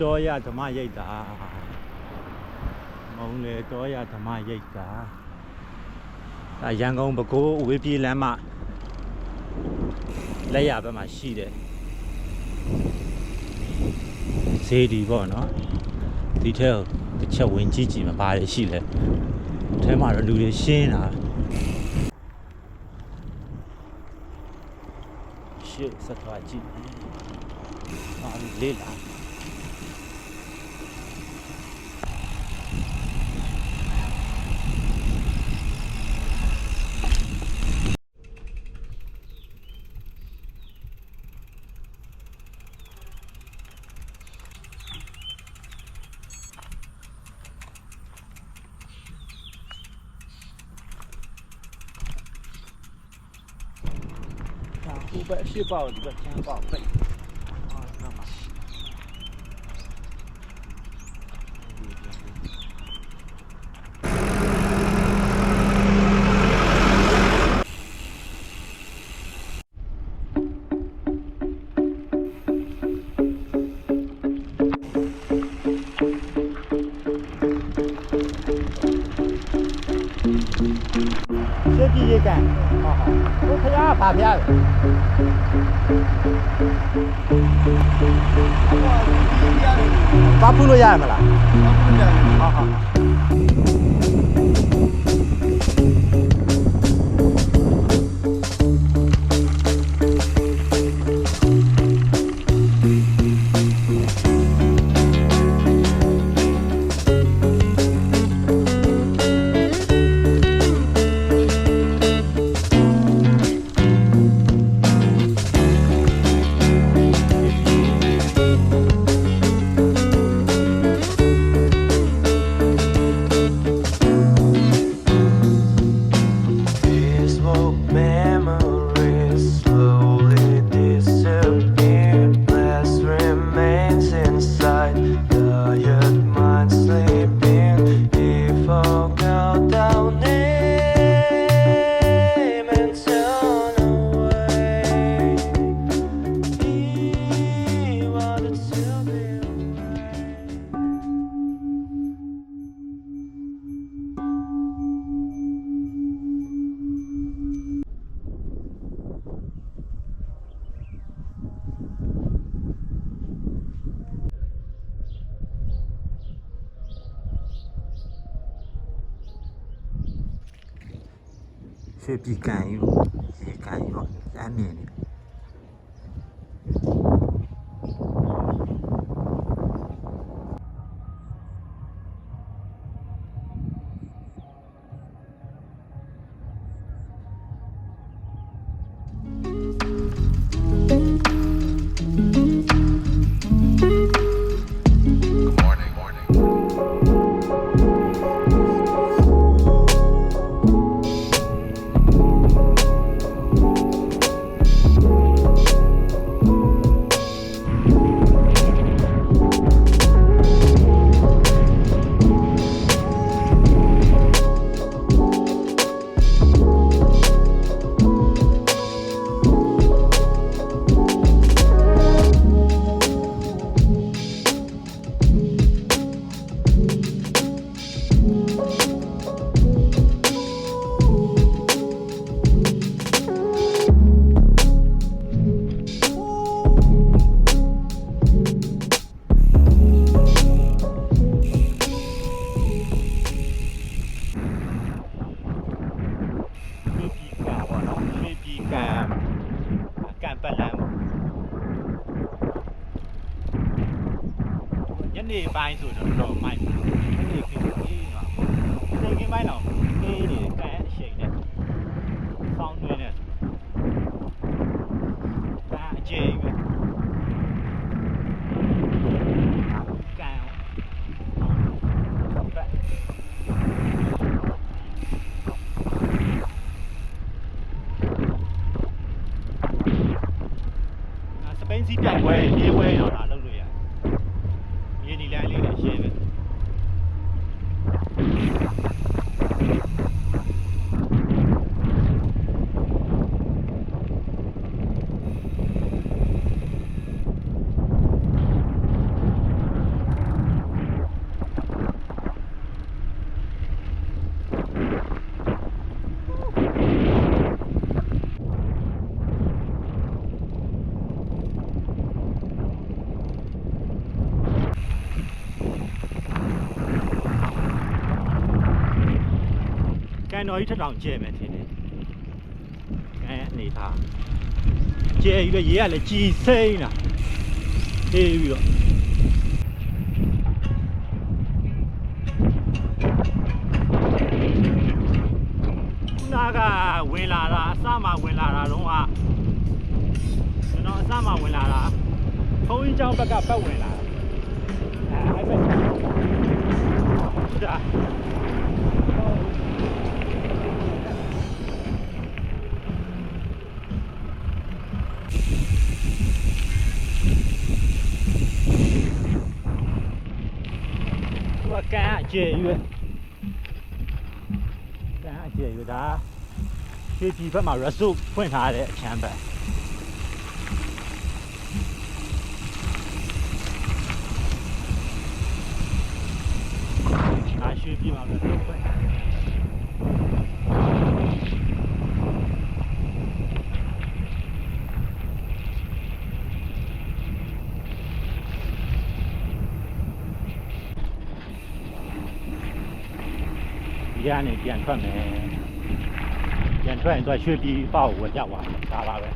တော်ရဓမ္မရိပ်တာမုံလေတော်ရဓမ္မရိပ်တာဒါရန်ကုန်ပဲခူးအဝေးပြေးလမ်းမလက်ရဘက်မှာရှိတယ်ဈေးဒီပေါ့နော်ဒီထဲကိုတစ်ချက်ဝင်ကြည့်ကြည့်မှာဘာတွေရှိလဲအထဲမှာတော့လူတွေရှင်းတာရှေ့ဆက်သွားကြည့်ပါလေးလာ ဒါဟိုဘက်အရှိပေါ့ဒီ ဖရားဖာဖရားဘာဖူးလို့ရရမလားဟာဟာ ရွှေပြည်ကန်ယူ အာစပိန်စီးပြိုင်ပွဲရေးပွဲတော့ဒါလုပ်လို့ရတယ်။မြေနီလန်းလေးနဲ့ရှင်းတယ် ကန်တော်ကြီးထက်တောင်ကျဲမယ်ထင်တယ်ကန်ရဲ့အနေထားကျဲပြီးတော့ရေကလည်းကြည်စိမ့်တာအေးပြီးတော့နာကဝင်လာတာအစမှဝင်လာတာတော့ကကျွန်တော်အစမှဝင်လာတာဘုန်းကြီးကျောင်းဘက်ကပတ်ဝင်လာတာအဲအဲ့ဘက်ဒါ သူ ကကန်အကျယ်ရွယ်ကန်အကျယ်ရွယ်ဒါရွှေပြည်ဘက်မှာ resort ဖွင့်ထားတဲ့အချမ်းဘက်ဒါရွှေပြည်မှာ resort ဖွင့်ထားတယ် ဒီကနေပြန်ထွက်မယ်ပြန်ထွက်ရင်သူကရွှေပြည်ပေါ့ကိုရောက်သွားတယ်ဒါပါပဲ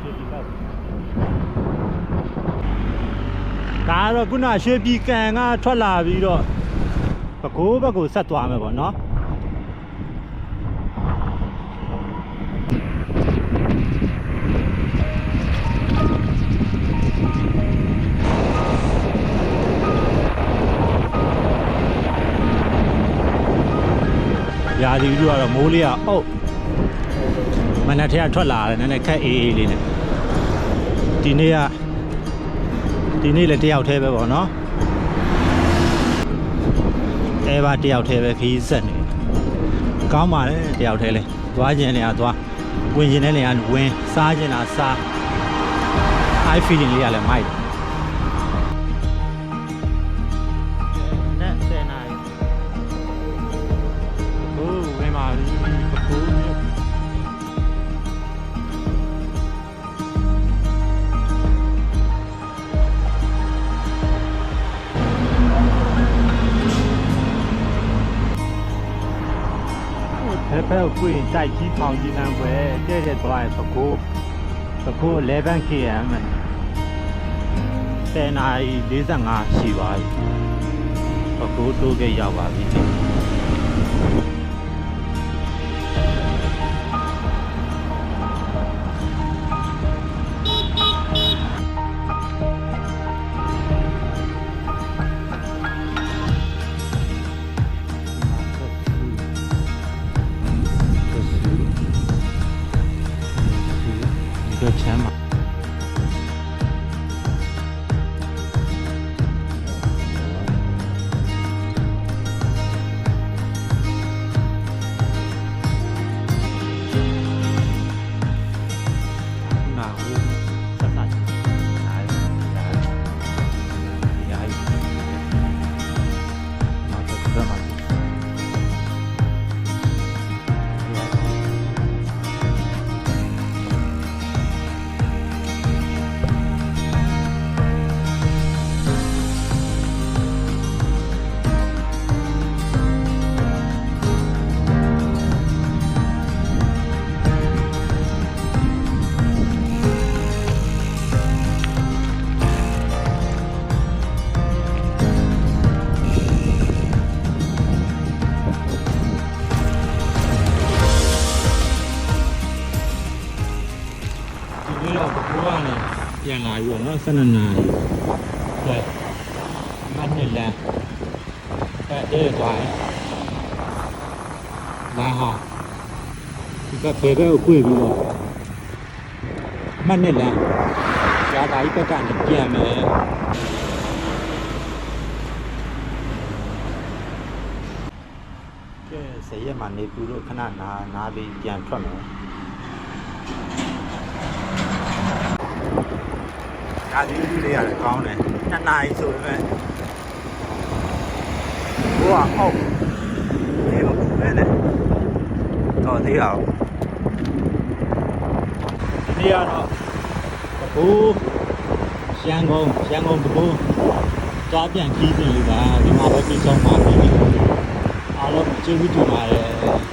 ရွှေပြည်ပေါ့ဒါကတော့ခုနရွှေပြည်ကန်ကထွက်လာပြီးတော့ပကိုးဘက်ကိုဆက်သွားမယ်ပေါ့နော် ရာသီဥတုကတော့မိုးလေးကအုပ်မနက်ထက်ကထွက်လာတယ်နည်းနည်းခက်အေးအေးလေးနဲ့ဒီနေ့ကဒီနေ့လည်းတယောက်တည်းပဲပေါ့နော်အဲပါတယောက်တည်းပဲခီးဆက်နေကောင်းပါလေတယောက်တည်းလဲသွားခြင်းလည်းသွားဝင်ခြင်းလည်းလည်းဝင်စားခြင်းလားစား I feeling လေးကလည်းမိုက်နဲ့ဆ ဘယ်ဘက်ကိုရင်တိုက်ကြီးပေါင်ကြီးလမ်းပွဲတဲ့တဲ့သွားရင်ပကိုးပကိုး 11km 10နာရီ45ရှိပါပြီပကိုးတိုးခဲ့ရောက်ပါပြီ ပြန်လာပြီပေါ့နော်12နာရီဟဲ့မတ်နေလန်အဲ့ဒီသွားရင်လာဟာဒီကဖေဘဲကိုခွေပြီးတော့မတ်နေလန်ရာသာကြီးဘက်ကနေပြန်မယ်ကဲဆယ်ရက်မှနေပြီးတော့ခဏနာနားလေးပြန်ထွက်မယ် ဒါဒီလူလေးရတယ်ကောင်းတယ်နှစ်နာရီဆိုပေမဲ့ဘိုးကအောက်ဒီလိုပဲလေတော့သေးအောင်ဒီနေ့ကတော့ဘိုးရန်ကုန်ရန်ကုန်ဘိုးသွားပြန်ခီးတင်လို့ပါဒီမှာပဲပြေဆုံးပါပြီအားလုံးကျေးဇူးတင်ပါတယ်